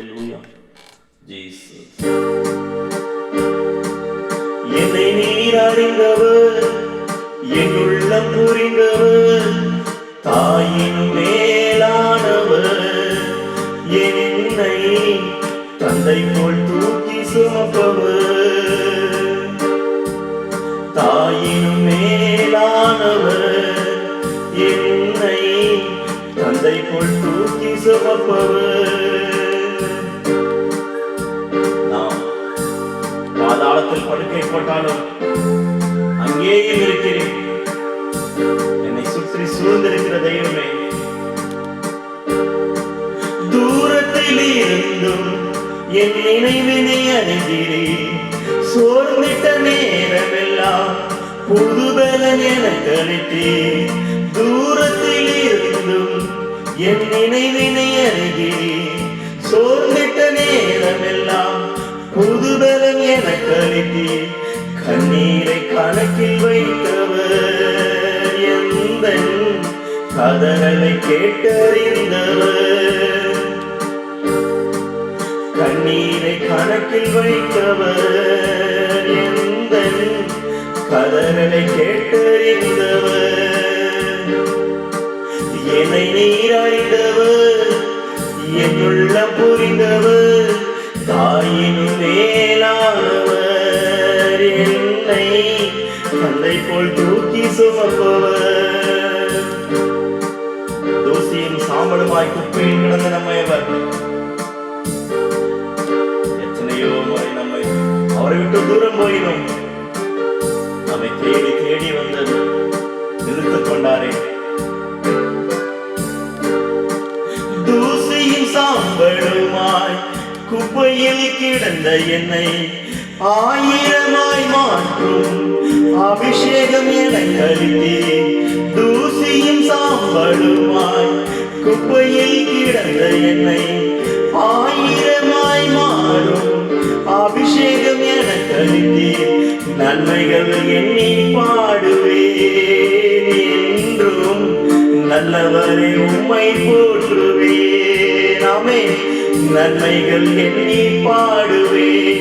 Hallelujah. Jesus. என்னை நீர் அறிந்தவர் என் உள்ளம் புரிந்தவர் தாயின் மேலானவர் என்னை தந்தை போல் தூக்கி சுமப்பவர் தாயின் மேலானவர் என்னை தந்தை போல் தூக்கி சுமப்பவர் என் நினைவினை அறிகிறேன் சோர்ந்திட்ட நேரமெல்லாம் புதுபலன் எனக்கு அளித்தேன் தூரத்தில் இருந்தும் என் நினைவினை அறிகிறேன் சோர்ந்திட்ட நேரமெல்லாம் புதுபலன் எனக்கு அளித்தேன் கண்ணீரை கணக்கில் வைத்தவர் எந்த கதறலை கேட்டறிந்தவர். கண்ணீரை கணக்கில் வைத்தவர். எந்த கதறலை கேட்டறிந்தவர். என்னை நீராய்ந்தவர் என்னுள்ள புரிந்தவர் தாயினும் மேலானவர். என்னை தந்தை போல் தூக்கி சுமப்பவர். தூசியும் சாம்பலுமாய் குப்பையில் கிடந்த நம்மையவர். விட்டு தூரம் போயினோம். நம்மை தேடி தேடி வந்தது நிறுத்திக் கொண்டாரே. தூசியும் சாம்பலுமாய் குப்பையில் கிடந்த என்னை ஆயிரமாய் மாற்றும் அபிஷேகம் என கருதி தூசியும் சாம்பலுமாய் குப்பையில் கிடந்த என்னை ஆயிரமாய் என நன்மைகள் எண்ணி பாடுவேன். என்றும் நல்லவரை உம்மை போற்றுவேன். நன்மைகள் எண்ணி பாடுவேன்.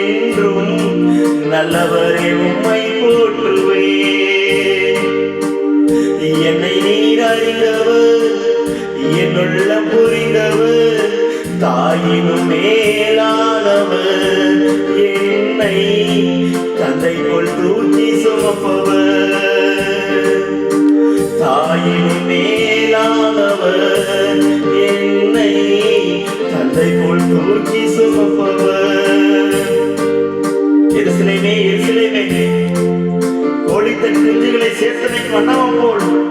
என்றும் நல்லவரை உம்மை போற்றுவேன். சுமப்பவர் தாயினும் மேலானவர் என்னை தந்தை போல் தூக்கி சுமப்பவர் எருசலேமே எருசலேமே. கோழித்தன் குஞ்சுகளை சேர்த்தனை பண்ணவம் போல்.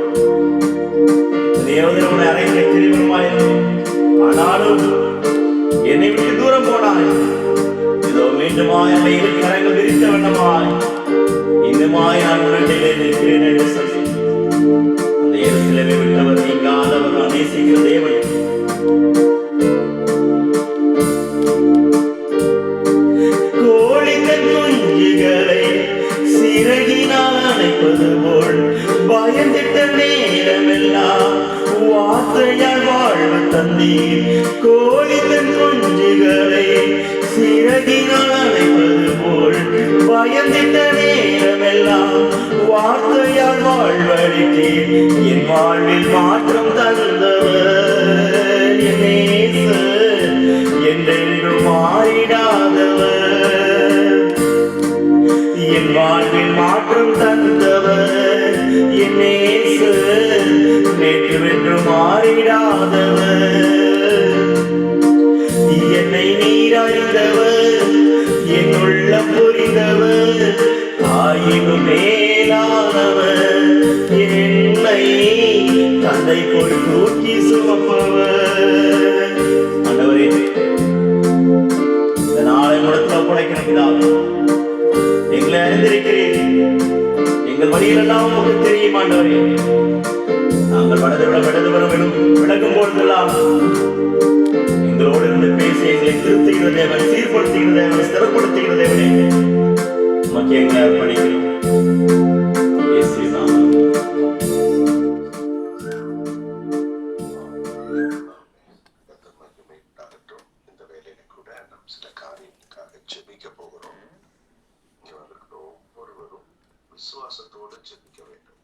இறகினால் அணைப்பது போல் பயந்திட்ட நேரமெல்லாம் வார்த்தையால் வாழ்வு தந்தீர். கோழிதன் குஞ்சுகளை சிறகினால் அணைப்பது போல் பயந்திட்ட நேரமெல்லாம் வார்த்தையால் வாழ்வழித்தீர். என் வாழ்வில் மாற்றம் தந்தவர் என்னே. என் வாழ்வில் மாற்றம் தந்தவர். என் நேசர் நேற்றுவென்று மாறிடாதவர். என்னை நீர் அறிந்தவர் என் உள்ள புரிந்தவர். ஆயினும் மேலானவர் என்னை தந்தை போல் தூக்கி சுமப்பவர். ஆண்டவரே இந்த நாளை முடத்தில் படைக்கிற அறிந்திருக்கிறேன் எங்கள் வழியிலெல்லாம் உங்களுக்கு தெரியும் ஆண்டவரே. நாங்கள் வடது விட வடது வரும் விளக்கும் பொழுதெல்லாம் எங்களோடு இருந்து பேசி எங்களை திருத்துகிற தேவன் சீர்படுத்துகிற தேவன் ஸ்திரப்படுத்துகிற தேவனே. உமக்கு எங்களை அர்ப்பணிக்கிறோம். 主要是多了几个维度。